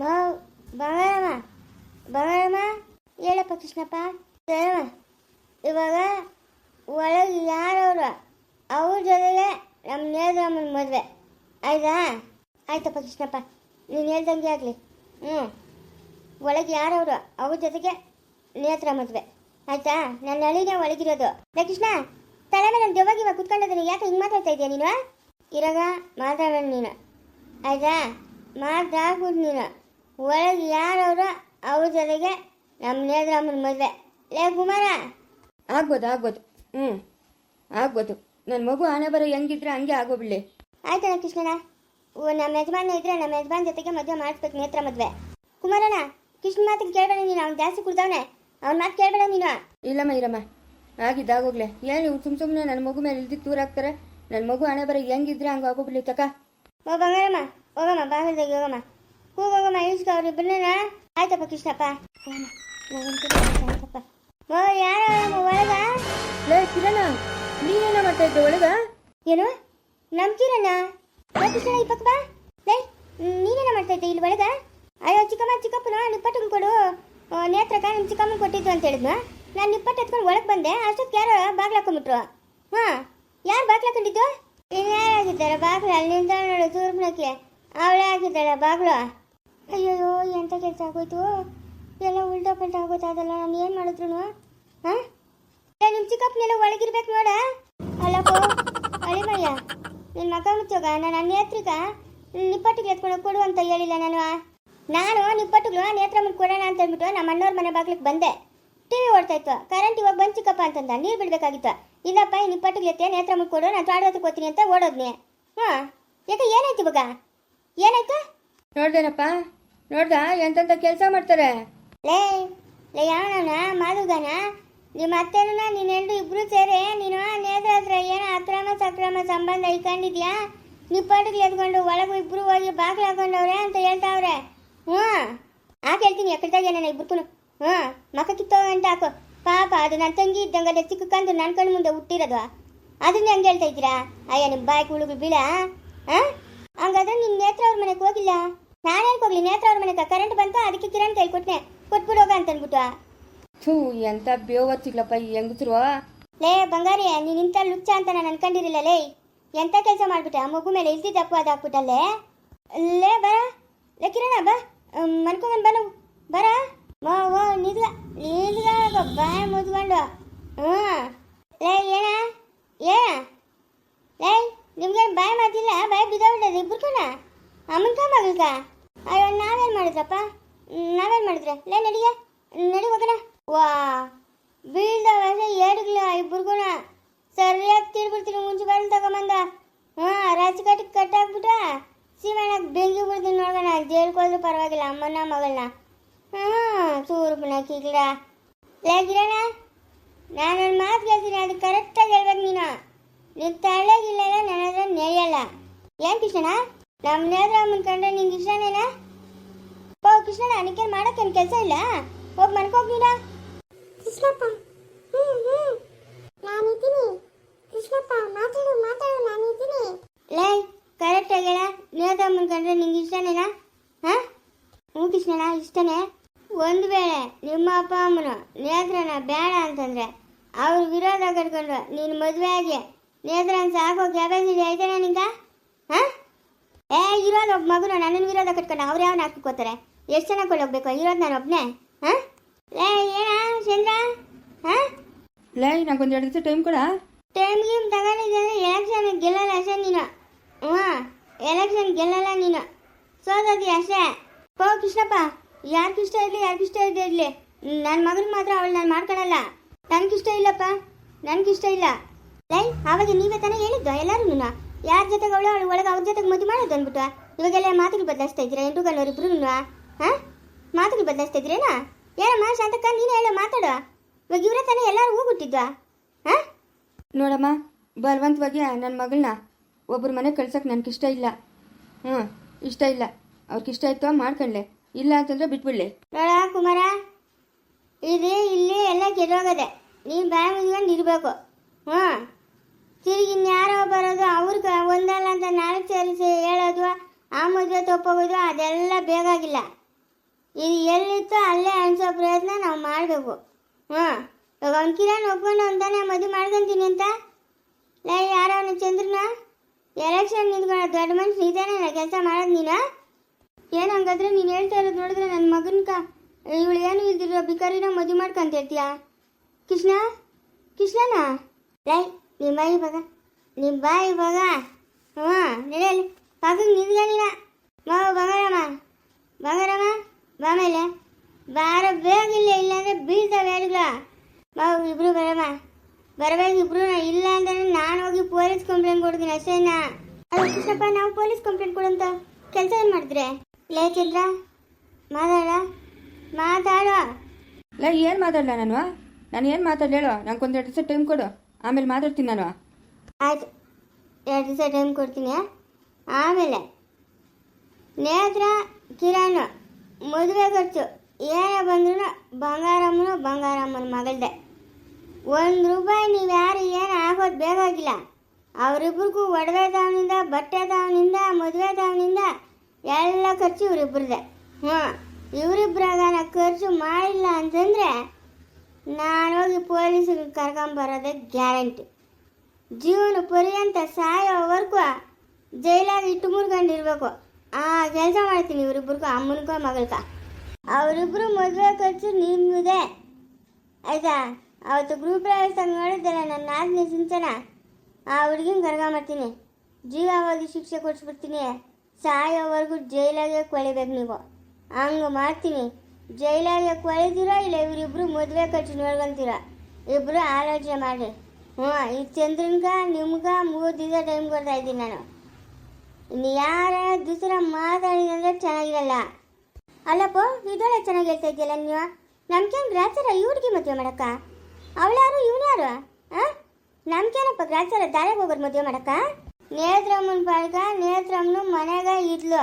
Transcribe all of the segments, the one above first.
ಬಂಗಾರಮ್ಮ ಬಂಗಾರಮ್ಮ ಹೇಳಪ್ಪ ಕೃಷ್ಣಪ್ಪ. ಸರಮ್ಮ ಇವಾಗ ಒಳಗೆ ಯಾರವರು, ಅವ್ರ ಜೊತೆಗೆ ನಮ್ಮ ನೇರಮ್ಮನ ಮದುವೆ. ಆಯ್ತಾ? ಆಯ್ತಪ್ಪ ಕೃಷ್ಣಪ್ಪ, ನೀನು ಹೇಳ್ದಂಗೆ ಆಗಲಿ. ಹ್ಞೂ ಒಳಗೆ ಯಾರವರು, ಅವ್ರ ಜೊತೆಗೆ ನೇತ್ರ ಮದುವೆ. ಆಯ್ತಾ? ನನ್ನ ಅಳಿಗೆ ಒಳಗಿರೋದು. ಕೃಷ್ಣ, ತಲೆ ಮೇಲೆ ನಾನು ದೆವ್ವಾಗಿ ಇವಾಗ ಕುತ್ಕೊಂಡಿದ್ದೀನಿ ಯಾಕೆ ಹಿಂಗೆ ಮಾತಾಡ್ತಾ ಇದೆಯಾ ನೀನು? ಇರಾಗ ಮಾತಾಡೋಣ ನೀನು. ಆಯ್ತಾ? ಮಾತಾಡ್ಬೋದು ನೀನು. ಒಳಗೆ ಯಾರವರು ಅವ್ರ ಜೊತೆಗೆ ನಮ್ಮ ನೇದ್ರಮ್ಮನ ಮದುವೆ. ಲೇ ಕುಮಾರ. ಆಗ್ಬೋದು ಆಗ್ಬೋದು. ಹ್ಞೂ ಆಗ್ಬೋದು. ನನ್ನ ಮಗು ಆನೆ ಬರೋ ಹೆಂಗಿದ್ರೆ ಹಂಗೆ ಆಗೋಬಿಡ್ಲಿ ಆಯ್ತಣ್ಣ ಕೃಷ್ಣಣ್ಣ ಓ, ನಮ್ಮ ಯಜಮಾನ ಇದ್ರೆ ನಮ್ಮ ಯಜಮಾನ್ ಜೊತೆಗೆ ಮದುವೆ ಮಾಡಿಸ್ಬೇಕು ನೇತ್ರ ಮದುವೆ. ಕುಮಾರಣ್ಣ ಕೃಷ್ಣ ಮಾತಿಗೆ ಕೇಳಬೇಡ ನೀನು ಅವ್ನು ಜಾಸ್ತಿ ಕುಡ್ದವನೆ. ಅವ್ನ ಮಾತು ಕೇಳಬೇಡ ನೀನು. ಇಲ್ಲಮ್ಮ ಇರಮ್ಮ ಆಗಿದ್ದಾಗೋಗ್ಲೆ ಏನು ಸುಮ್ ಸುಮ್ಮನೆ ನನ್ನ ಮಗು ಮೇಲೆ ಇಲ್ದಿದ್ದು ದೂರ ಹಾಕ್ತಾರೆ ನನ್ನ ಮಗು ಹಣೆ ಬರೋ ಹೆಂಗಿದ್ರೆ ಹಂಗೆ ಆಗೋಬಿಡ್ಲಿ ತಕ್ಕ ಓ ಬಂಗಾರಮ್ಮ ಹೋಗಮ್ಮ ಬಾಗಿಲ್ದಾಗ ಹೋಗಮ್ಮ. ಹೋಗಮ್ಮ ಇಳಿಸ್ಕ ಅವ್ರಿಬ್ಬರನ್ನ ಆಯ್ತಪ್ಪ ಕೃಷ್ಣಪ್ಪ. ಓ ಯಾರ ಒಳಗ? ಲೇ ಕಿರಣ ನೀನೇನ ಮಾಡ್ತಾ ಇದ್ದೆ ಒಳಗ? ಏನು? ನಮ್ ಕಿರಣ? ಕೃಷ್ಣ ಈ ಪಕ್ಕ ಬಾ. ಲೇ ನೀನೇನ ಮಾಡ್ತಾ ಇದ್ದೆ ಇಲ್ಲಿ ಒಳಗ? ಅಯ್ಯೋ ಚಿಕ್ಕಮ್ಮ ಚಿಕ್ಕಪ್ಪನ ನಿಪ್ಪಟ್ಟು ಕೊಡು. ಆ, ನೇತ್ರಕ್ಕ ನಿಮ್ಮ ಚಿಕ್ಕಮ್ಮನ ಕೊಟ್ಟಿದ್ದು ಅಂತ ಹೇಳಿದ್ನ? ನಾನು ನಿಪ್ಪಟ್ಟು ಎತ್ಕೊಂಡು ಒಳಗೆ ಬಂದೆ ಅಷ್ಟೊತ್ತು ಯಾರೋ ಬಾಗ್ಲ ಹಾಕೊಂಡ್ಬಿಟ್ರು. ಹಾಂ ಯಾರು ಬಾಗ್ಲ ಹಾಕೊಂಡಿದ್ದು? ಇನ್ಯಾರು ಹಾಕಿದ್ದಾರೆ ಬಾಗ್ಲು ಅಲ್ಲಿಂದ ನೋಡು ತೂರ್ಪನಕ್ಕೆ. ಅವಳೇ ಹಾಕಿದ್ದಾಳೆ ಬಾಗ್ಲು. ಅಯ್ಯೋ ಎಂಥ ಕೆಲಸ ಆಗೋಯ್ತು? ಎಲ್ಲ ಉಲ್ಟಾ ಪಲ್ಟ ಆಗೋತಾಗಲ್ಲ ನಾನು ಏನು ಮಾಡಿದ್ರು ಹಾಂ? ನಿಮ್ಮ ಚಿಕ್ಕಪ್ಪನೆಲ್ಲ ಒಳಗಿರ್ಬೇಕು ನೋಡ. ಅಲ್ಲೇ ಮಯ್ಯ ನಿನ್ನ ಮಗ ಮುಚ್ಚೋಗ ನಾನು ನೇತ್ರಿಕ ನಿಪ್ಪಟ್ಟಿಗೆ ಎತ್ಕೊಂಡು ಕೊಡು ಅಂತ ಹೇಳಿಲ್ಲ ನಾನು. ನಾನು ನಿಪ್ಪಟ್ಟುಗಳು ಮುಂದೆ ಕೊಡೋಣ ಅಂತ ಅಂದ್ಬಿಟ್ಟು ನಮ್ಮ ಅಣ್ಣವ್ರ ಮನೆ ಬಾಗ್ಲಿಕ್ಕೆ ಬಂದೆ. ಟಿವಿ ಓಡ್ತಾ ಇತ್ತು. ಕರೆಂಟ್ ಇವಾಗ ಬಂದು ಚಿಕ್ಕಪ್ಪ ಅಂತಂದ. ನೀರು ಬಿಡಬೇಕಾಗಿತ್ತು. ಇಲ್ಲಪ್ಪ, ಈ ನಿಪ್ಪಟ್ಟಿಗೆ ಎತ್ತೆ ನೇತ್ರಮ್ಮನ ಕೊಡು, ನಾನು ತಾಡೋದಕ್ಕೆ ಹೋಗ್ತೀನಿ ಅಂತ ಓಡೋದ್ನಿ. ಹಾಂ, ಯಾಕೆ ಏನಾಯ್ತು ಇವಾಗ? ಏನಾಯ್ತು? ನೋಡ್ದೇನಪ್ಪ? ನೋಡ್ದ? ಎಂತೆಂಥ ಕೆಲಸ ಮಾಡ್ತಾರೆ? ಲೇ ಲೇ ಯಾವನ ಮಾದುಗನ? ನಿಮ್ಮ ಅತ್ತೆನ ನೀನು ಇಬ್ರು ಸೇರಿ ನೀನು ನೇತ್ರ ಹತ್ರ ಏನೋ ಅಕ್ರಮ ಸಕ್ರಮ ಸಂಬಂಧ ಇಟ್ಕೊಂಡಿದ್ಯಾ ನಿಪ್ಪಟ್ಟಿಗೆ ಎತ್ಕೊಂಡು ಒಳಗೂ ಇಬ್ರು ಹೋಗಿ ಬಾಗಿಲು ಹಾಕೊಂಡವ್ರೆ ಅಂತ ಹೇಳ್ತಾವ್ರೆ. ಹ್ಞೂ. ಆ ಹೇಳ್ತೀನಿ ಎಕ್ಕಡ್ದಾಗ ನಾನು ಇಬ್ರು ಹ್ಞೂ. ಮಕ್ಕ ಕಿತ್ತೋ ಅಂತ ಹಾಕು. ಪಾಪ, ಅದು ನನ್ನ ತಂಗಿ ಇದ್ದಂಗೆ ಅದೇ ನನ್ನ ಕಣ್ಣು ಮುಂದೆ ಹುಟ್ಟಿರೋದು. ಅದನ್ನ ಹೆಂಗೆ ಹೇಳ್ತಾ ಇದ್ದೀರಾ? ಅಯ್ಯ ನಿಮ್ಮ ಬಾಯಿ ಕುಳುಗಳು ಬೀಳ? ಹಾಂ? ಹಂಗಾದ್ರೆ ನಿಮ್ಮ ನೇತ್ರ ಅವ್ರ ಮನೆಗೆ ಹೋಗಿಲ್ಲ? ನಾನು ಹೋಗ್ಲಿ? ನೇತ್ರ ಅವ್ರ ಮನೆಗೆ ಕರೆಂಟ್ ಬಂತು? ಅದಕ್ಕೆ ಕಿರಣ್ ಕೈ ಕೊಟ್ನೆ ಕೊಟ್ಬಿಡು ಹೋಗ ಅಂತ ಅಂದ್ಬಿಟ್ಟು ಥೂ ಎಂತ ಬೇವತ್ತಿಗ್ಲಪ್ಪ ಈ ಹೆಂಗಸ್ರು ಲೇ ಬಂಗಾರಿ ನೀನ್ ಇಂಥ ಲುಚ್ಚ ಅಂತ ನಾನು ಅನ್ಕೊಂಡಿರಲಿಲ್ಲ ಲೇ. ಎಂಥ ಕೆಲಸ ಮಾಡ್ಬಿಟ್ಟೆ? ಆ ಮಗು ಮೇಲೆ ಇಲ್ದಿ ತಪ್ಪು ಅದು ಹಾಕ್ಬಿಟ್ಟಲ್ಲೇ? ಲೇ ಬರ ಲೇ ಕಿರಣ ಬಾ. ಮನ್ಕೊಂಬಂದು ಬಾ ನಾವು. ಬರ ಓ ಓ ನಿದ್ಲ ನಿದ್ಲ ಬಾಯ್ ಮುದ್ಕೊಂಡು. ಹ್ಞೂ ಲೇ ಏನ? ಏನ? ಲೇ ನಿಮ್ಗೇನು ಬಾಯ್ ಮಾತಿಲ್ಲ? ಬಾಯ್ ಬಿದ್ದೋಗ್ಬಿಟ್ಟದ ಇಬ್ರುಕನ? ಅಮ್ಮನ ಮಗಳ್ಕ ಅಯ್ಯೋ, ನಾವೇನು ಮಾಡಿದ್ರಪ್ಪ? ನಾವೇನು ಮಾಡಿದ್ರೆ? ಲೇ ನಡಿಯ ನಡಿ ಹೋಗೋಣ ವಾ. ಬೀಳ್ದವ ಏಡುಗ್ಲ ಇಬ್ಬರಿಗೂನ ಸರಿಯಾಗಿ ತಿರ್ಬಿಡ್ತೀನಿ, ಮುಂಚೆ ಬಂದು ತಗೊಂಬಂದ. ಹಾಂ ರಾಜಕಾಟಿಗೆ ಕಟ್ಟಾಕ್ಬಿಟ್ಟ ಸೀಮೆಣ್ಣಕ್ಕೆ ಬೆಂಕಿ ಬಿಡ್ತೀನಿ ನೋಡೋಣ. ಜೈಲ್ಗೋದ್ರು ಪರವಾಗಿಲ್ಲ, ಅಮ್ಮನ ಮಗಳನ್ನ. ಹಾಂ ಸೂರ್ಪನ ಕಿಗ್ಲ ಲೇ ಗಿರಣ ನಾನು ನನ್ನ ಮಾತು ಕೇಳ್ತೀನಿ ಅದು ಕರೆಕ್ಟಾಗಿ ಹೇಳ್ಬೇಕು ನೀನು. ನೀನು ತಳ್ಳೆಗಿಲ್ಲ ನನ್ನ ಹತ್ರ ನೆಯ್ಯಲ್ಲ ಏನು ಕೃಷ್ಣ ನಮ್ಮ ನೇದ್ರಮ್ಮನ ಕಂಡ್ರೆ ನಿಂಗೆ ಇಷ್ಟನೇನಾ? ಓ ಕೃಷ್ಣ ನನಗೇನು ಮಾಡೋಕ್ಕೇನು ಕೆಲಸ ಇಲ್ಲ? ಹೋಗಿ ಮನ್ಕೋಗಿ ನೀನು. ಕೃಷ್ಣಪ್ಪ. ಹ್ಞೂ ಹ್ಞೂ ನಾನಿದ್ದೀನಿ ಕೃಷ್ಣಪ್ಪ ಮಾತಾಡು ಮಾತಾಡು ನಾನಿದ್ದೀನಿ ಲೇ ಕರೆಕ್ಟ್ ಹೇಳ. ಅಮ್ಮನ ಕಂಡ್ರೆ ನಿಂಗೆ ಇಷ್ಟನೇನಾ? ಹಾಂ? ಹ್ಞೂ ಕೃಷ್ಣಣ್ಣ ಇಷ್ಟನೇ. ಒಂದು ವೇಳೆ ನಿಮ್ಮ ಅಪ್ಪ ಅಮ್ಮನ ನೇತ್ರನ ಬೇಡ ಅಂತಂದ್ರೆ ಅವ್ರ ವಿರೋಧ ಕಟ್ಕೊಂಡು ನೀನು ಮದುವೆ ಆಗಿ ನೇತ್ರನ ಸಾಕೋ ಕೆಪಾಸಿಟಿ ಆಯ್ತಾನೆ ನಿಂಗ? ಹಾಂ? ಏ ಇರೋದು ಒಬ್ಬ ಮಗುನ ನನ್ನ ವಿರೋಧ ಕಟ್ಕೊಂಡು ಅವ್ರು ಯಾವನ್ನ ಹಾಕಿಕೋತಾರೆ ಎಷ್ಟು ಜನ ಕೊಳ್ಳೋಗ್ಬೇಕು ಇರೋದು ನಾನು ಒಬ್ಬನೇ ಹಾಂ? ಲೇ ಏನ ಚಂದ್ರ? ಹಾಂ? ಲೇ ನಂಗೊಂದು ಎರಡು ದಿವಸ ಟೈಮ್ ಕೊಡ. ಟೈಮ್ ಗೀಮ್ ತಗೊಂಡಿದ್ದೆ ಎಲೆಕ್ಷನ್ ಗೆಲ್ಲಲ್ಲ ಅಷ್ಟೇ ನೀನು. ಹ್ಞೂ ಎಲೆಕ್ಷನ್ ಗೆಲ್ಲಲ್ಲ ನೀನು. ಸೋದೋದಿ ಅಷ್ಟೇ ಓ ಕೃಷ್ಣಪ್ಪ ಯಾರಿಗಿಷ್ಟ ಇರಲಿ ಯಾರಿಗಿಷ್ಟ ಇರಲಿ ಇರಲಿ? ನನ್ನ ಮಗನ ಮಾತ್ರ ಅವಳು ನಾನು ಮಾಡ್ಕೊಳಲ್ಲ. ನನಗಿಷ್ಟ ಇಲ್ಲಪ್ಪ. ನನಗಿಷ್ಟ ಇಲ್ಲ. ಲೈ ಆವಾಗ ನೀವೇ ತಾನೇ ಹೇಳಿದ್ದು ಎಲ್ಲರೂ ಯಾರ ಜೊತೆಗೆ ಅವಳು? ಅವಳು ಒಳಗೆ ಅವ್ರ ಜೊತೆಗೆ ಮದುವೆ ಮಾಡೋದು ಅಂದ್ಬಿಟ್ಟು ಇವಾಗೆಲ್ಲ ಮಾತುಗಳು ಬದಲಾಯಿಸ್ತಾ ಇದ್ದೀರಾ? ಎಂಟು ಗಲ್ಲವರಿಬ್ರು ಹಾಂ? ಮಾತುಗಳು ಬದಲಾಯಿಸ್ತಾ ಇದ್ದೀರೇನಾ? ಏನಮ್ಮ ಶಾಂತಕ್ಕ ನೀನೇ ಹೇಳೋ ಮಾತಾಡು ಇವಾಗ ಇವರೇ ತಾನೇ ಎಲ್ಲರೂ ಹೋಗ್ಬಿಟ್ಟಿದ್ವಾ ಹಾಂ? ನೋಡಮ್ಮ ಬಲವಂತವಾಗಿ ನನ್ನ ಮಗಳನ್ನ ಒಬ್ಬರ ಮನೆಗೆ ಕಳ್ಸಕ್ಕೆ ನನಗೆ ಇಷ್ಟ ಇಲ್ಲ. ಹ್ಞೂ ಇಷ್ಟ ಇಲ್ಲ. ಅವ್ರಿಗೆ ಇಷ್ಟ ಆಯ್ತು ಮಾಡ್ಕೊಳ್ಳೆ ಇಲ್ಲ ಅಂತಂದ್ರೆ ಬಿಟ್ಬಿಡ್ಲಿ. ನೋಡ ಕುಮಾರ ಇದು ಇಲ್ಲಿ ಎಲ್ಲ ಕೆಟ್ಟೋಗದೆ. ನೀನು ಬಾಯಿ ಮುಚ್ಕೊಂಡು ಇರಬೇಕು. ಹ್ಞೂ ತಿರುಗಿ ಇನ್ಯಾರೋ ಬರೋದು, ಅವ್ರಿಗೆ ಒಂದಲ್ಲ ಅಂತ ನಾಲ್ಕು ಸೇರಿಸಿ ಹೇಳೋದು, ಆ ಮದುವೆ ತಪ್ಪೋಗೋದು, ಅದೆಲ್ಲ ಬೇಕಾಗಿಲ್ಲ ಇದು ಎಲ್ಲಿತ್ತೋ ಅಲ್ಲೇ ಅನ್ಸೋ ಪ್ರಯತ್ನ ನಾವು ಮಾಡಬೇಕು. ಹಾಂ ಇವಾಗ ಅವ್ನು ಕಿರಣ್ ಒಪ್ಕೊಂಡು ಅಂತಾನೆ ಮದುವೆ ಮಾಡ್ಕೊಂತೀನಿ ಅಂತ? ಲೈ, ಯಾರೋ ಚಂದ್ರನ? ಎಲೆಕ್ಷನ್ ನಿಂತ್ಕೊಳ್ಳೋ ದೊಡ್ಡ ಮನುಷ್ಯ ಇದ್ದಾನೆ ಕೆಲಸ ಮಾಡೋದು ನೀನು? ಏನು ಹಂಗಾದ್ರೆ ನೀನು ಹೇಳ್ತಾ ಇರೋದು ನೋಡಿದ್ರೆ ನನ್ನ ಮಗನ್ಕ ಇವಳು ಏನು ಇಲ್ದಿರೋ ಬಿಕಾರಿನ ಮದುವೆ ಮಾಡ್ಕೊಂತ ಹೇಳ್ತೀಯಾ ಕೃಷ್ಣ? ಕೃಷ್ಣನಾ? ಲೈ ನಿಮ್ಮ ಬಾಯಿ ಇವಾಗ ನಿಮ್ಮ ಬಾಯಿ ಇವಾಗ. ಹ್ಞೂ ನಡೆಯಲಿ ಪಕ್ಕಕ್ಕೆ ನಿಂತ್ಕೊಂಡಿಲ್ಲ ಮಾವ ಬಂಗಾರಮ್ಮ. ಬಂಗಾರಮ್ಮ, ಬಾ ಮೇಲೆ. ಬಾರ ಬೇಗಿಲ್ಲ ಇಲ್ಲಾಂದ್ರೆ ಬೀಳ್ತಾವೆ ಹೇಳಿಲ್ಲ ಮಾವು ಇಬ್ರು ಬರಮ್ಮ. ಬರಬೇಕು ಇಬ್ರು, ಇಲ್ಲ ಅಂದ್ರೆ ನಾನು ಹೋಗಿ ಪೊಲೀಸ್ ಕಂಪ್ಲೇಂಟ್ ಕೊಡ್ತೀನಿ ಅಷ್ಟೇನಾ ಅದು ಕೃಷ್ಣಪ್ಪ, ನಾವು ಪೊಲೀಸ್ ಕಂಪ್ಲೇಂಟ್ ಕೊಡಂತ ಕೆಲಸ ಏನು ಮಾಡಿದ್ರೆ ಲೇ, ಚಂದ್ರ, ಮಾತಾಡ. ಮಾತಾಡೋ. ಇಲ್ಲ ಏನು ಮಾತಾಡಲ ನಾನು? ನಾನು ಏನು ಮಾತಾಡಲೇಳು ನಂಗೆ ಎರಡು ದಿವಸ ಟೈಮ್ ಕೊಡು. ಆಮೇಲೆ ಮಾತಾಡ್ತೀನಿ ನಾನು. ಆಯ್ತು. ಎರಡು ದಿವಸ ಟೈಮ್ ಕೊಡ್ತೀನಿ ಆಮೇಲೆ ನೇತ್ರ ಕಿರಣ್, ಮದುವೆ ಖರ್ಚು. ಏನೇ ಬಂದ್ರು ಬಂಗಾರಮ್ಮನು ಬಂಗಾರಮ್ಮನ ಮಗಳ್ದೆ. ಒಂದು ರೂಪಾಯಿ ನೀವು ಯಾರು ಏನು ಆಗೋದು ಬೇಕಾಗಿಲ್ಲ. ಅವರಿಬ್ರಿಗೂ ಒಡವೆ ತಾವನಿಂದ ಬಟ್ಟೆ ತಾವನಿಂದ ಮದುವೆ ತಾವನಿಂದ ಎಲ್ಲ ಖರ್ಚು ಇವರಿಬ್ರದೆ ಹ್ಞೂ ಇವರಿಬ್ಬರಾಗ ಖರ್ಚು ಮಾಡಿಲ್ಲ ಅಂತಂದರೆ ನಾನು ಹೋಗಿ ಪೊಲೀಸಿಗೆ ಕರ್ಕೊಂಬರೋದೇ ಗ್ಯಾರಂಟಿ. ಜೀವನ ಪರ್ಯಂತ ಸಾಯೋವರೆಗೂ ಜೈಲಾಗಿ ಇಟ್ಟು ಮುರ್ಕೊಂಡಿರ್ಬೇಕು. ಆ ಕೆಲಸ ಮಾಡ್ತೀನಿ ಇವರಿಬ್ಬರಿಗೂ ಅಮ್ಮನಿಗೋ, ಮಗಳ್ಗ. ಅವರಿಬ್ಬರು ಮದುವೆ ಖರ್ಚು ನಿಮ್ಮದೆ ಆಯಿತಾ? ಅವತ್ತು ಗ್ರೂಪ್ ಪ್ರವೇಶದಾಗ ನೋಡಿದ್ದಲ್ಲ ನನ್ನ ನಾಲ್ಕನೇ ಸಿಂಚನ? ಆ ಹುಡುಗಿನ ಕರ್ಕೊಂಬರ್ತೀನಿ ಜೀವಾವಧಿ ಶಿಕ್ಷೆ ಕೊಡಿಸ್ಬಿಡ್ತೀನಿ. ಸಾಯೋವರೆಗೂ ಜೈಲಾಗೆ ಕೊಳಿಬೇಕು ನೀವು. ಹಂಗೆ ಮಾಡ್ತೀನಿ. ಜೈಲಾಗೆ ಕೊಳಿತೀರಾ ಇಲ್ಲ ಇವರಿಬ್ರು ಮದುವೆ ಖರ್ಚು ನೋಡ್ಕೊಂತೀರಾ? ಇಬ್ಬರು ಆಲೋಚನೆ ಮಾಡಿ ಹ್ಞೂ, ಈ ಚಂದ್ರನ್ಗ, ನಿಮ್ಗ ಮೂರು ದಿವಸ ಟೈಮ್ ಕೊಡ್ತಾ ಇದ್ದೀನಿ ನಾನು. ಇನ್ನು ಯಾರ ದೂಸರ ಮಾತಾಡಿದ್ರೆ ಚೆನ್ನಾಗಿರಲ್ಲ. ಅಲ್ಲಪ್ಪ ಇದೊಳೆ ಚೆನ್ನಾಗಿ ಹೇಳ್ತಾ ಇದೆಯಲ್ಲ ನೀವು? ನಮ್ಗೇನು ಗ್ರಾಚಾರ ಈ ಹುಡುಗಿ ಮದುವೆ ಮಾಡಕ್ಕ? ಅವಳ್ಯಾರು, ಇವನ್ಯಾರು? ಹಾಂ ನಮ್ಗೇನಪ್ಪ ಗ್ರಾಚಾರ ದಾರಿಗೆ ಹೋಗೋರು ಮದುವೆ ಮಾಡಕ್ಕ? ನೇತ್ರಮ್ಮನ ಪಾಳ್ಗ, ನೇತ್ರಮ್ಮನು ಮನೆಗ ಇದ್ಲು.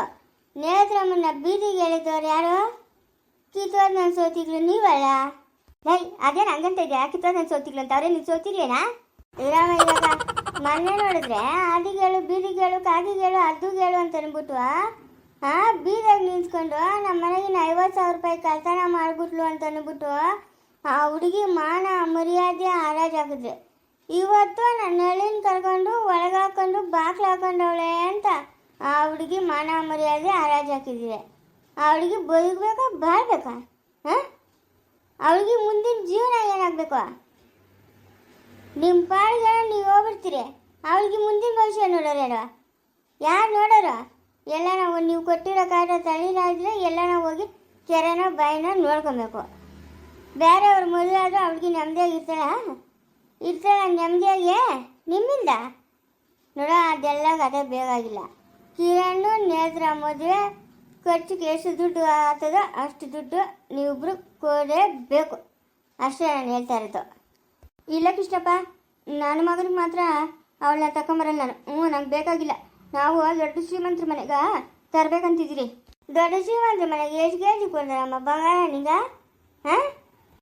ನೇತ್ರಮ್ಮನ ಬೀದಿಗೆ ಹೇಳಿದವ್ರು ಯಾರು? ಕಿತ್ತೋದ್ ನನ್ನ ಸೋತಿಗ್ಲು ನೀವಲ್ಲ? ಲೈ ಅದೇನು ಹಂಗಂತ ಇದೆಯಾ? ಕಿತ್ತೋದ್ ನನ್ನ ಸೋತಿಗ್ಲು ಅಂತ. ಅವ್ರೇ ನೀನು ಸೋತಿರ್ಲೇನಾ ಇರಾಮ ಇವಾಗ ಮೊನ್ನೆ ನೋಡಿದ್ರೆ ಅದಿಗೇಳು ಬೀದಿಗೇಳು ಕಾಗಿಗೇಳು ಕೇಳು ಅಂತ ಅಂದ್ಬಿಟ್ಟು ಆ ಬೀದಾಗ ನಿಂತ್ಕೊಂಡು ನಮ್ಮ ಮನೆಗಿನ ಐವತ್ತು ಸಾವಿರ ರೂಪಾಯಿ ಕಳ್ತನ ಮಾಡ್ಬಿಟ್ಲು ಅಂತ ಅಂದ್ಬಿಟ್ಟು ಆ ಹುಡುಗಿ ಮಾನ, ಮರ್ಯಾದೆ ಹಾರಾಜಾಕಿದ್ರೆ ಇವತ್ತು ನನ್ನ ಹಳ್ಳಿನ ಕರ್ಕೊಂಡು ಒಳಗಾಕೊಂಡು ಬಾಕ್ಲು ಹಾಕೊಂಡವಳೆ ಅಂತ ಆ ಹುಡುಗಿ ಮಾನ, ಮರ್ಯಾದೆ ಹರಾಜು ಹಾಕಿದ್ದೀರಿ ಬದುಕಬೇಕ ಬಾಳ್ಬೇಕ? ಹಾಂ? ಅವಳಿಗೆ ಮುಂದಿನ ಜೀವನ ಏನಾಗಬೇಕು? ನಿಮ್ಮ ಪಾಡಿಗೆ ನೀವು ಹೋಗ್ಬಿಡ್ತೀರಿ. ಅವಳಿಗೆ ಮುಂದಿನ ಭವಿಷ್ಯ ನೋಡೋರೇನೋ? ಯಾರು ನೋಡೋರು? ಎಲ್ಲ ನಾವು ನೀವು ಕೊಟ್ಟಿರೋ ಕಾಟ ತಳಿಲಾದ್ರೆ ಎಲ್ಲ ನಾವು ಹೋಗಿ ಕೆರೆನ, ಬಾಯಿನ ನೋಡ್ಕೊಬೇಕು. ಬೇರೆಯವ್ರ ಮದುವೆ ಆದರೂ ಅವಳಿಗೆ ನೆಮ್ಮದಿಯಾಗಿ ಇರ್ತಾಳ? ಇರ್ತಾಳ ನೆಮ್ಮದಿಯಾಗಿ? ನಿಮ್ಮಿಂದ? ನೋಡೋ, ಅದೆಲ್ಲ ಕತೆ ಬೇಕಾಗಿಲ್ಲ ಕಿರಣ್, ನೇತ್ರ ಮದುವೆ ಖರ್ಚಿಗೆ ಎಷ್ಟು ದುಡ್ಡು ಆಗ್ತದೋ, ಅಷ್ಟು ದುಡ್ಡು ನೀವಿಬ್ರು ಕೊಡಬೇಕು ಅಷ್ಟೇ ನಾನು ಹೇಳ್ತಾ ಇರೋದು. ಇಲ್ಲ ಕೃಷ್ಣಪ್ಪ, ನನ್ನ ಮಗನಿಗೆ ಮಾತ್ರ ಅವಳನ್ನ ತಗೊಂಬರಲ್ಲ ನಾನು. ಹ್ಞೂ, ನಂಗೆ ಬೇಕಾಗಿಲ್ಲ. ನಾವು ದೊಡ್ಡ ಶ್ರೀಮಂತರ ಮನೆಗೆ ತರಬೇಕಂತಿದ್ದೀರಿ. ದೊಡ್ಡ ಶ್ರೀಮಂತರ ಮನೆಗೆ ಎಷ್ಟು ಕೆ ಜಿ ಕೊಡ್ತಾರಮ್ಮ ಬಂಗಾರ ನಿಂಗ ಹಾಂ?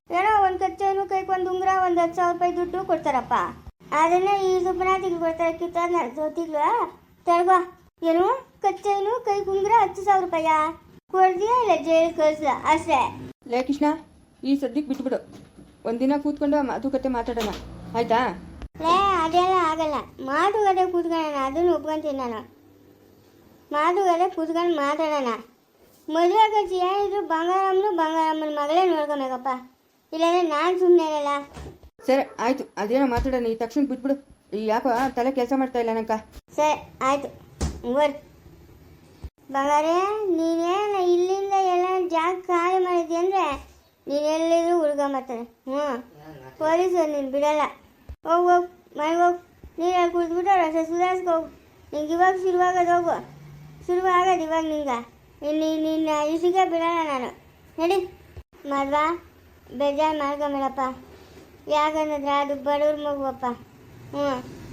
ಏನೋ ಒಂದು ಕಚ್ಚೇನು ಕೈಗೆ ಒಂದು ಉಂಗುರ, ಒಂದು ಹತ್ತು ಸಾವಿರ ರೂಪಾಯಿ ದುಡ್ಡು ಕೊಡ್ತಾರಪ್ಪ. ಅದನ್ನ ಈ ಸುಬ್ಬನಾತಿಗೆ ಕೊಡ್ತಾರೆ ಕಿತ್ತ ಜೊತೆಗೆ ತರ್ಗೋ. ಏನು ಕಚ್ಚೇನು ಕೈ ಉಂಗುರ ಹತ್ತು ಸಾವಿರ ರೂಪಾಯ ಕೊಡ್ತೀಯಾ ಇಲ್ಲ ಜೈಲ್ ಕಳ್ಸಲ ಅಷ್ಟೇ. ಲೇ ಕೃಷ್ಣ ಈ ಸದ್ಯಕ್ಕೆ ಬಿಟ್ಬಿಡು. ಒಂದಿನ ಕೂತ್ಕೊಂಡು ಮಾತುಕತೆ ಮಾತಾಡೋಣ. ಆಯ್ತಾ? ಲೇ ಅದೆಲ್ಲ ಆಗಲ್ಲ. ಮಾತುಕತೆ ಕೂತ್ಕೊಳ್ಳೋಣ ಅದನ್ನು ಒಪ್ಕೊಂತೀನಿ ನಾನು. ಮಾತುಕತೆ ಕೂತ್ಕೊಂಡು ಮಾತಾಡೋಣ. ಮದುವೆ ಕಚ್ಚಿ ಏನಿದ್ರು ಬಂಗಾರಮ್ಮನು ಬಂಗಾರಮ್ಮನ ಮಗಳೇ ನೋಡ್ಕೊಬೇಕಪ್ಪ. ಇಲ್ಲಾಂದ್ರೆ ನಾನು ಸುಮ್ಮನೆ ಇರಲ್ಲ. ಸರಿ ಆಯ್ತು. ಅದೇನೋ ಮಾತಾಡೋಣ ಈ ತಕ್ಷಣ ಬಿಟ್ಬಿಡು. ಈ ಯಾಕೋ ತಲೆ ಕೆಲಸ ಮಾಡ್ತಾ ಇಲ್ಲ ನಂಕ ಸರಿ ಆಯ್ತು. ಬರ್ ಬಂಗಾರೇ ನೀನೇನ ಇಲ್ಲಿಂದ ಎಲ್ಲ ಜಾಗ ಖಾಲಿ ಮಾಡಿದ್ಯ ಅಂದರೆ? ನೀನೆಲ್ಲಿದ್ರು ಎಲ್ಲಿದ್ರು ಹುಡ್ಕೊಂಬರ್ತಾರೆ ಹ್ಞೂ ಪೊಲೀಸರು ನೀನು ಬಿಡಲ್ಲ. ಹೋಗಿ ಹೋಗಿ, ಮನೆಗೆ ಹೋಗಿ. ನೀರಲ್ಲಿ ಕುಡಿದ್ಬಿಟ್ಟು ರಸ ಸುಧಾರಿಸ್ಕೋಗು ನಿಂಗೆ ಇವಾಗ ಶುರುವಾಗೋದು ಹೋಗು. ಶುರು ಆಗೋದು ಇವಾಗ ನಿಂಗೆ. ಇಲ್ಲಿ ನಿನ್ನ ಇಸಿಗೆ ಬಿಡಲ್ಲ ನಾನು. ಹೇಳಿ ಮದ್ವಾ ಬೇಜಾರು ಮಾಡ್ಕೊಂಬೇಡಪ್ಪ. ಯಾಕಂದ್ರೆ ಅದು ಬಡವ್ರ ಮಗುವಪ್ಪ. ಹ್ಞೂ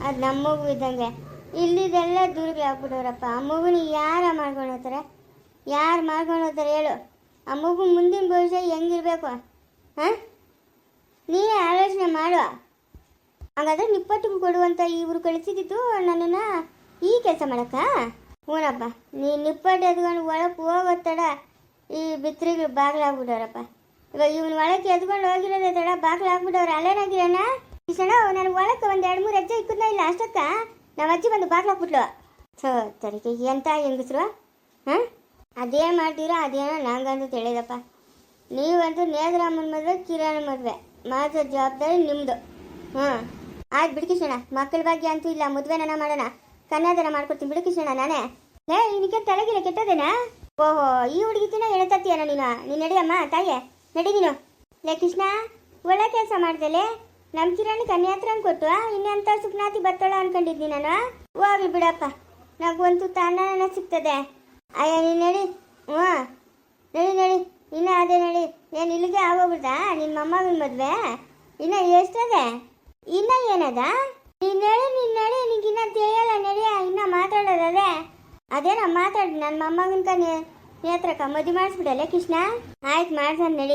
ಅದು ನಮ್ಮ ಮಗು ಇದ್ದಂಗೆ. ಇಲ್ಲಿದೆಲ್ಲ ದುರ್ಗ ಆಗ್ಬಿಡೋರಪ್ಪ ಆ ಮಗುನ ಯಾರ ಮಾಡ್ಕೊಂಡು ಹೋಗ್ತಾರೆ? ಯಾರು ಮಾಡ್ಕೊಂಡು ಹೋಗ್ತಾರೆ ಹೇಳು. ಆ ಮಗು ಮುಂದಿನ ಭವಿಷ್ಯ ಹೆಂಗಿರ್ಬೇಕು? ಹಾಂ? ನೀನೇ ಆಲೋಚನೆ ಮಾಡುವ. ಹಾಗಾದ್ರೆ ನಿಪ್ಪಟ್ಟಿಗೆ ಕೊಡುವಂಥ ಇವರು ಕಳಿಸಿದ್ದು ನನ್ನನ್ನು ಈ ಕೆಲಸ ಮಾಡಕ್ಕ? ಹ್ಞೂನಪ್ಪ ನೀ ನಿಪ್ಪಟ್ಟು ಎದ್ಕೊಂಡು ಒಳಕ್ಕೆ ಹೋಗೋ ತಡ. ಈ ಬಿತ್ರಿಗೆ ಬಾಗ್ಲಾಗ್ಬಿಡೋರಪ್ಪ ಇವಾಗ ಇವನು ಒಳಕ್ಕೆ ಎದ್ಕೊಂಡು ಹೋಗಿರೋದೇ ತಡ, ಬಾಗ್ಲಾಗ್ಬಿಟ್ಟವ್ರ. ಅಲ್ಲೇನಾಗಿರೋಣ ಸಣ್ಣ ನನಗೆ ಒಳಕ್ಕೆ ಒಂದು ಎರಡು ಮೂರು ಹೆಜ್ಜೆ ಇಕ್ಕದ್ನ ಇಲ್ಲ ಅಷ್ಟಕ್ಕ ನಮ್ಮ ಅಜ್ಜಿ ಬಂದು ಬಾಗ್ಲಾಕ್ಬಿಟ್ಲು ಸೊ ತಡಿಕೆ ಎಂತ ಹೆಂಗಸ್ರು? ಹಾಂ? ಅದೇ ಮಾಡ್ತೀರೋ ಅದೇನೋ ನಂಗಂತೂ ತಿಳಿದಪ್ಪ ನೀವಂತೂ ನೇದ್ರಾಮನ ಮದುವೆ, ಕಿರಣ ಮದುವೆ. ಮಾತ್ರ ಜವಾಬ್ದಾರಿ ನಿಮ್ಮದು ಹಾಂ. ಆಯ್ತು ಬಿಡ್ಕಿಸೋಣ ಮಕ್ಕಳ ಬಗ್ಗೆ ಅಂತೂ ಇಲ್ಲ, ಮದುವೆನ ಮಾಡೋಣ. ಕನ್ಯಾದಾನ ಮಾಡ್ಕೊಡ್ತೀನಿ ಬಿಡ್ಕಿಸೋಣ ನಾನೇ. ಲೇ ಇದಕ್ಕೆ ತಲೆಗಿಲ್ಲ ಕೆಟ್ಟದೇನಾ? ಓಹೋ, ಈ ಹುಡುಗಿತಿನ ಹೇಳ್ತತ್ತೀಯನ ನೀನು? ನೀನು ನಡಿಯಮ್ಮ, ತಾಯೇ, ನಡಿ ನೀನು. ಲೇ ಕೃಷ್ಣ, ಒಳ್ಳೆ ಕೆಲಸ ಮಾಡ್ದಲೆ ನಮ್ಮ ಕಿರಣ್ ಕನ್ಯಾತ್ರನ್ ಕೊಟ್ಟು ಇನ್ನೆಂತ ಸುಖನಾತಿ ಬರ್ತಾಳ ಅನ್ಕೊಂಡಿದ್ದೀನಿ ನಾನು ಹೋಗ್ಲಿ ಬಿಡಪ್ಪ. ನಗೊಂತು ತಾನ ಸಿಗ್ತದೆ. ಅಯ್ಯ, ನೀನು ನಡಿ. ಹ್ಞೂ. ನಡಿ ನಡಿ. ಇನ್ನ ಅದೇ ನಡಿ. ಏನು ಇಲ್ಲಿಗೆ ಆಗೋಗ್ಬಿಡ್ದಾ? ನಿನ್ನ ಮೊಮ್ಮಗನ ಮದ್ವೆ? ಇನ್ನ ಎಷ್ಟದೆ? ಇನ್ನ ಏನದ? ನೀನ್ ಹೇಳಿ ನೀನ್ ನಡಿ. ನಿಂಗೆ ಇನ್ನ ತಿಳಿಯಲ್ಲ ನಡಿಯ ಇನ್ನ ಮಾತಾಡೋದದೆ. ಅದೇನ ಮಾತಾಡಿ ನನ್ನ ಮೊಮ್ಮಗನ ಕನ್ಯ ನೇತ್ರಕ್ಕ ಮದುವೆ ಮಾಡಿಸ್ಬಿಡಲ್ಲ ಕೃಷ್ಣ? ಆಯ್ತು ಮಾಡ್ತಾನೆ ನಡಿ.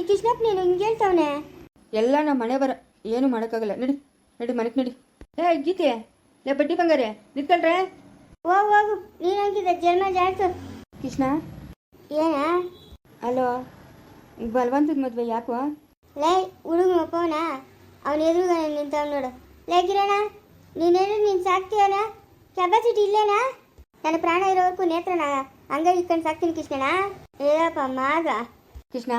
ಈ ಕೃಷ್ಣಪ್ಪ ನೀನು ಹಿಂಗೆ ಹೇಳ್ತವನೆ? ಎಲ್ಲ ನಮ್ಮ ಮನೆ ಬರ ಏನು ಮಾಡೋಕ್ಕಾಗಲ್ಲ. ನಡಿ ನಡಿ ಮನೆಗೆ ನಡಿ. ಏ ಗೀತೆ ಲೇ ಬಡ್ಡಿ ಬಂಗಾರೆ ನಿತ್ಕೊಳ್ರೆ. ಹೋಗು ಹೋಗು. ನೀನು ಹಂಗಿದ್ದ ಜನ್ಮ ಜಾಸ್ತಿ ಕೃಷ್ಣ? ಏನ? ಅಲೋ ಬಲವಂತದ ಮದುವೆ ಯಾಕೋ? ಲೇ ಹುಡುಗ ಅಪ್ಪವನ ಅವನ ಎದುರುಗ ನಿಂತವ್ ನೋಡು. ಲೇ ಕಿರಣ ನೀನೇನು ನೀನು ಸಾಕ್ತೀಯನ? ಕೆಪಾಸಿಟಿ ಇಲ್ಲೇನಾ? ನನ್ನ ಪ್ರಾಣ ಇರೋವರೆಗೂ ನೇತ್ರನ ಹಂಗ ಇಟ್ಕೊಂಡು ಸಾಕ್ತೀನಿ ಕೃಷ್ಣಣ್ಣ ಏಯಪ್ಪ ಮಾಗ ಕೃಷ್ಣ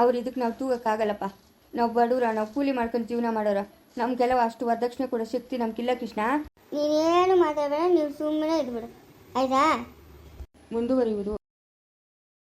ಅವ್ರು ಇದಕ್ಕೆ ನಾವು ತೂಗಕ್ಕಾಗಲ್ಲಪ್ಪ. ನಾವು ಬಡವ್ರ ನಾವು ಕೂಲಿ ಮಾಡ್ಕೊಂಡು ಜೀವನ ಮಾಡೋರ. ನಮ್ಗೆಲ್ಲ ಅಷ್ಟು ವರದಕ್ಷಿಣೆ ಕೊಡೋ ಶಕ್ತಿ ನಮ್ಗಿಲ್ಲ ಕೃಷ್ಣ. ನೀನೇನು ಮಾತಾಡಬೇಡ ನೀವು ಸುಮ್ಮನೆ ಇದ್ಬಿಡು. ಆಯ್ತಾ? ಮುಂದುವರಿಯುವುದು.